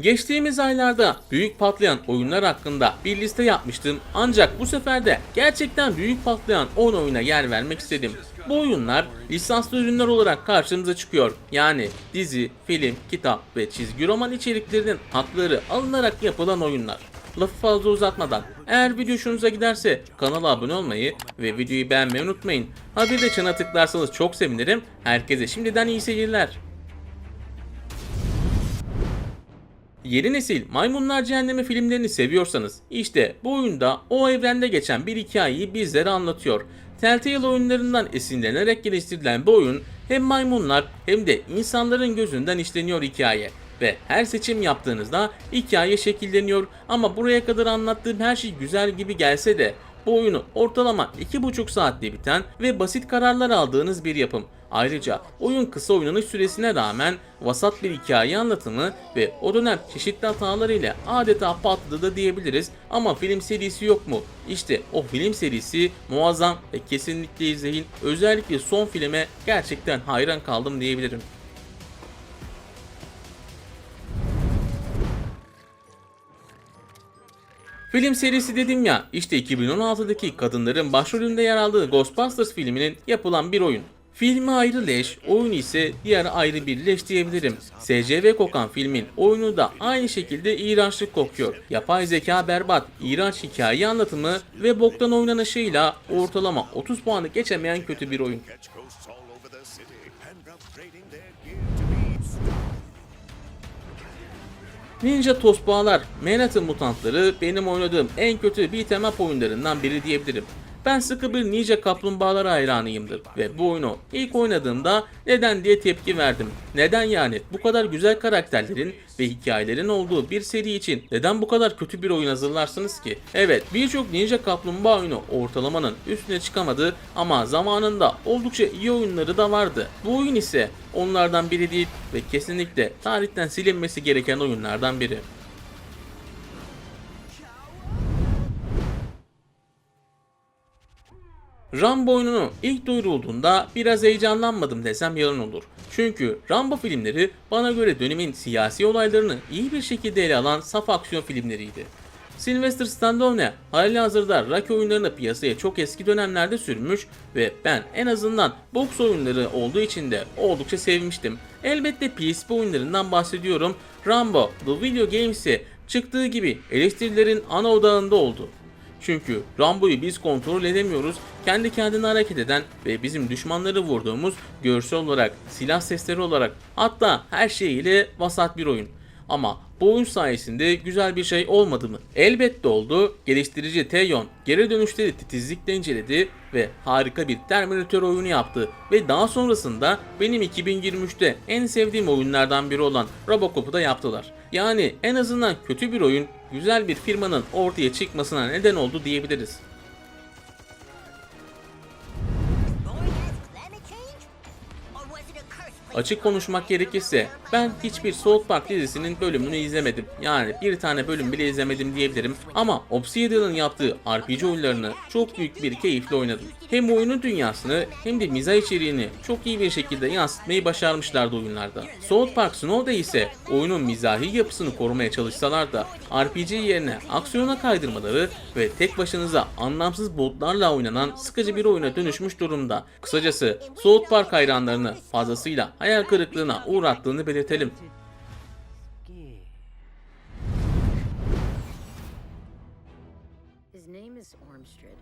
Geçtiğimiz aylarda büyük patlayan oyunlar hakkında bir liste yapmıştım ancak bu sefer de gerçekten büyük patlayan 10 oyuna yer vermek istedim. Bu oyunlar lisanslı ürünler olarak karşımıza çıkıyor. Yani dizi, film, kitap ve çizgi roman içeriklerinin hakları alınarak yapılan oyunlar. Lafı fazla uzatmadan eğer video hoşunuza giderse kanala abone olmayı ve videoyu beğenmeyi unutmayın. Ha bir de çana tıklarsanız çok sevinirim. Herkese şimdiden iyi seyirler. Yeni nesil Maymunlar Cehennemi filmlerini seviyorsanız işte bu oyunda o evrende geçen bir hikayeyi bizlere anlatıyor. Telltale oyunlarından esinlenerek geliştirilen bu oyun hem maymunlar hem de insanların gözünden işleniyor hikaye. Ve her seçim yaptığınızda hikaye şekilleniyor ama buraya kadar anlattığım her şey güzel gibi gelse de bu oyunu ortalama 2,5 saatte biten ve basit kararlar aldığınız bir yapım. Ayrıca oyun kısa oynanış süresine rağmen vasat bir hikaye anlatımı ve o dönem çeşitli hatalarıyla adeta patladı da diyebiliriz ama film serisi yok mu? İşte o film serisi muazzam ve kesinlikle izleyin. Özellikle son filme gerçekten hayran kaldım diyebilirim. Film serisi dedim ya, işte 2016'daki kadınların başrolünde yer aldığı Ghostbusters filminin yapılan bir oyun. Filmi ayrı leş, oyunu ise diğer ayrı bir leş diyebilirim. SCV kokan filmin oyunu da aynı şekilde iğrençlik kokuyor. Yapay zeka berbat, iğrenç hikaye anlatımı ve boktan oynanışıyla ortalama 30 puanı geçemeyen kötü bir oyun. Ninja Tosbağalar, Manhattan Mutantları benim oynadığım en kötü beat'em up oyunlarından biri diyebilirim. Ben sıkı bir Ninja Kaplumbağalar hayranıyımdır ve bu oyunu ilk oynadığımda neden diye tepki verdim. Neden yani bu kadar güzel karakterlerin ve hikayelerin olduğu bir seri için neden bu kadar kötü bir oyun hazırlarsınız ki? Evet birçok Ninja Kaplumbağa oyunu ortalamanın üstüne çıkamadı ama zamanında oldukça iyi oyunları da vardı. Bu oyun ise onlardan biri değil ve kesinlikle tarihten silinmesi gereken oyunlardan biri. Rambo oyununu ilk duyurulduğunda biraz heyecanlanmadım desem yalan olur. Çünkü Rambo filmleri bana göre dönemin siyasi olaylarını iyi bir şekilde ele alan saf aksiyon filmleriydi. Sylvester Stallone halihazırda Rocky oyunlarını piyasaya çok eski dönemlerde sürmüş ve ben en azından boks oyunları olduğu için de oldukça sevmiştim. Elbette PSP oyunlarından bahsediyorum. Rambo The Video Games'e çıktığı gibi eleştirilerin ana odağında oldu. Çünkü Rambo'yu biz kontrol edemiyoruz. Kendi kendine hareket eden ve bizim düşmanları vurduğumuz görsel olarak, silah sesleri olarak hatta her şeyiyle vasat bir oyun. Ama bu oyun sayesinde güzel bir şey olmadı mı? Elbette oldu. Geliştirici Teyon geri dönüşleri titizlikle inceledi ve harika bir Terminator oyunu yaptı. Ve daha sonrasında benim 2023'te en sevdiğim oyunlardan biri olan Robocop'u da yaptılar. Yani en azından kötü bir oyun güzel bir firmanın ortaya çıkmasına neden oldu diyebiliriz. Açık konuşmak gerekirse ben hiçbir South Park dizisinin bölümünü izlemedim. Yani bir tane bölüm bile izlemedim diyebilirim. Ama Obsidian'ın yaptığı RPG oyunlarını çok büyük bir keyifle oynadım. Hem oyunun dünyasını hem de mizah içeriğini çok iyi bir şekilde yansıtmayı başarmışlardı oyunlarda. South Park Snow'da ise oyunun mizahi yapısını korumaya çalışsalar da RPG yerine aksiyona kaydırmaları ve tek başınıza anlamsız botlarla oynanan sıkıcı bir oyuna dönüşmüş durumda. Kısacası South Park hayranlarını fazlasıyla hayal kırıklığına uğrattığını belirtelim.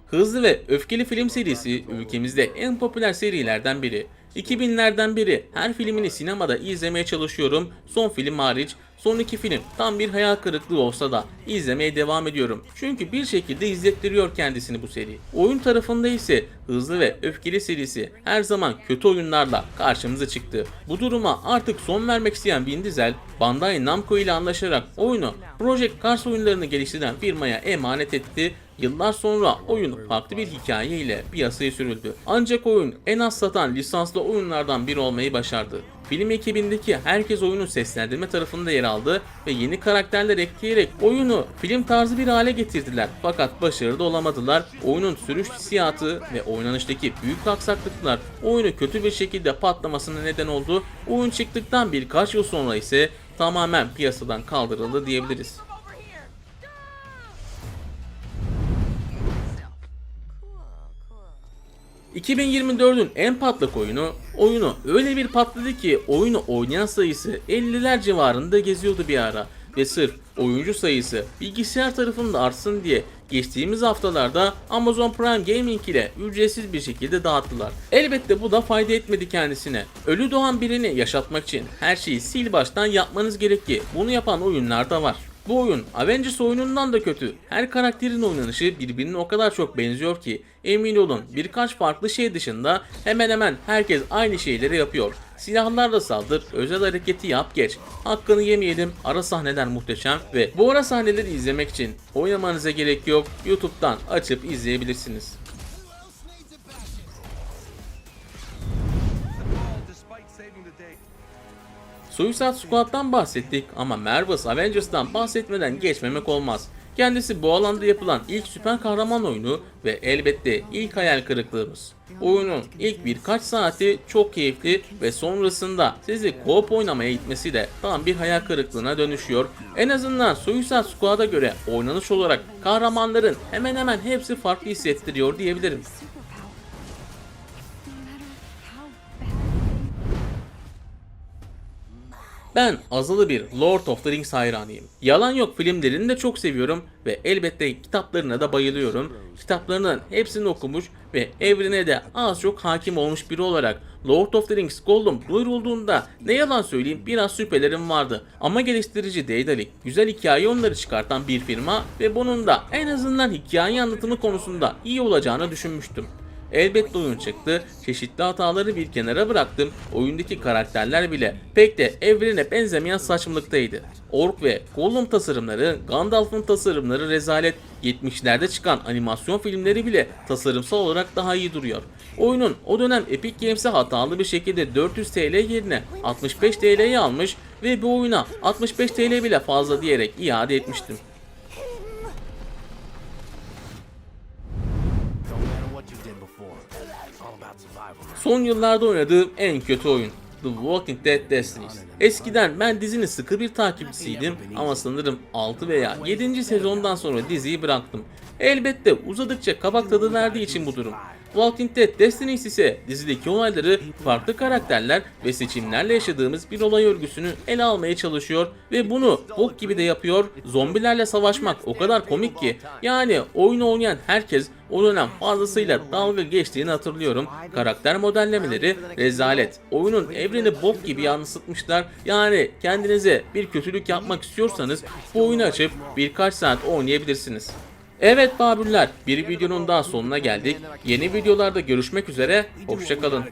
Hızlı ve Öfkeli film serisi ülkemizde en popüler serilerden biri. 2000'lerden beri her filmini sinemada izlemeye çalışıyorum. Son film hariç son iki film tam bir hayal kırıklığı olsa da izlemeye devam ediyorum. Çünkü bir şekilde izlettiriyor kendisini bu seri. Oyun tarafında ise Hızlı ve Öfkeli serisi her zaman kötü oyunlarla karşımıza çıktı. Bu duruma artık son vermek isteyen Vin Diesel, Bandai Namco ile anlaşarak oyunu Project Cars oyunlarını geliştiren firmaya emanet etti Yıllar sonra oyun farklı bir hikaye ile piyasaya sürüldü. Ancak oyun en az satan lisanslı oyunlardan biri olmayı başardı. Film ekibindeki herkes oyunun seslendirme tarafında yer aldı ve yeni karakterler ekleyerek oyunu film tarzı bir hale getirdiler. Fakat başarılı olamadılar. Oyunun sürüş hissiyatı ve oynanıştaki büyük aksaklıklar oyunu kötü bir şekilde patlamasına neden oldu. Oyun çıktıktan birkaç yıl sonra ise tamamen piyasadan kaldırıldı diyebiliriz. 2024'ün en patlak oyunu, oyunu öyle bir patladı ki oyunu oynayan sayısı 50'ler civarında geziyordu bir ara. Ve sırf oyuncu sayısı bilgisayar tarafında artsın diye geçtiğimiz haftalarda Amazon Prime Gaming ile ücretsiz bir şekilde dağıttılar. Elbette bu da fayda etmedi kendisine. Ölü doğan birini yaşatmak için her şeyi sil baştan yapmanız gerek ki bunu yapan oyunlar da var. Bu oyun Avengers oyunundan da kötü. Her karakterin oynanışı birbirine o kadar çok benziyor ki emin olun birkaç farklı şey dışında hemen hemen herkes aynı şeyleri yapıyor. Silahlarla saldır, özel hareketi yap geç. Hakkını yemeyelim, ara sahneler muhteşem ve bu ara sahneleri izlemek için oynamanıza gerek yok. YouTube'dan açıp izleyebilirsiniz. Suicide Squad'dan bahsettik ama Marvel's Avengers'tan bahsetmeden geçmemek olmaz. Kendisi bu alanda yapılan ilk süper kahraman oyunu ve elbette ilk hayal kırıklığımız. Oyunun ilk birkaç saati çok keyifli ve sonrasında sizi co-op oynamaya itmesi de tam bir hayal kırıklığına dönüşüyor. En azından Suicide Squad'a göre oynanış olarak kahramanların hemen hemen hepsi farklı hissettiriyor diyebilirim. Ben azılı bir Lord of the Rings hayranıyım. Yalan yok filmlerini de çok seviyorum ve elbette kitaplarına da bayılıyorum. Kitaplarının hepsini okumuş ve evrene de az çok hakim olmuş biri olarak Lord of the Rings Gollum duyurulduğunda ne yalan söyleyeyim biraz şüphelerim vardı. Ama geliştirici Daedalic güzel hikaye onları çıkartan bir firma ve bunun da en azından hikaye anlatımı konusunda iyi olacağını düşünmüştüm. Elbette oyun çıktı. Çeşitli hataları bir kenara bıraktım. Oyundaki karakterler bile pek de evrene benzemeyen saçmalıktaydı. Ork ve Gollum tasarımları, Gandalf'ın tasarımları rezalet. 70'lerde çıkan animasyon filmleri bile tasarımsal olarak daha iyi duruyor. Oyunun o dönem Epic Games'e hatalı bir şekilde 400 TL yerine 65 TL'ye almış ve bu oyuna 65 TL bile fazla diyerek iade etmiştim. Son yıllarda oynadığım en kötü oyun. The Walking Dead Destinies. Eskiden ben dizinin sıkı bir takipçisiydim ama sanırım 6 veya 7. sezondan sonra diziyi bıraktım. Elbette uzadıkça kabak tadı verdiği için bu durum. Walking Dead Destinies ise dizideki olayları farklı karakterler ve seçimlerle yaşadığımız bir olay örgüsünü ele almaya çalışıyor ve bunu bok gibi de yapıyor. Zombilerle savaşmak o kadar komik ki yani oyunu oynayan herkes o dönem fazlasıyla dalga geçtiğini hatırlıyorum. Karakter modellemeleri rezalet. Oyunun evreni bok gibi yansıtmışlar. Yani kendinize bir kötülük yapmak istiyorsanız bu oyunu açıp birkaç saat oynayabilirsiniz. Evet Babürler bir videonun daha sonuna geldik. Yeni videolarda görüşmek üzere. Hoşçakalın.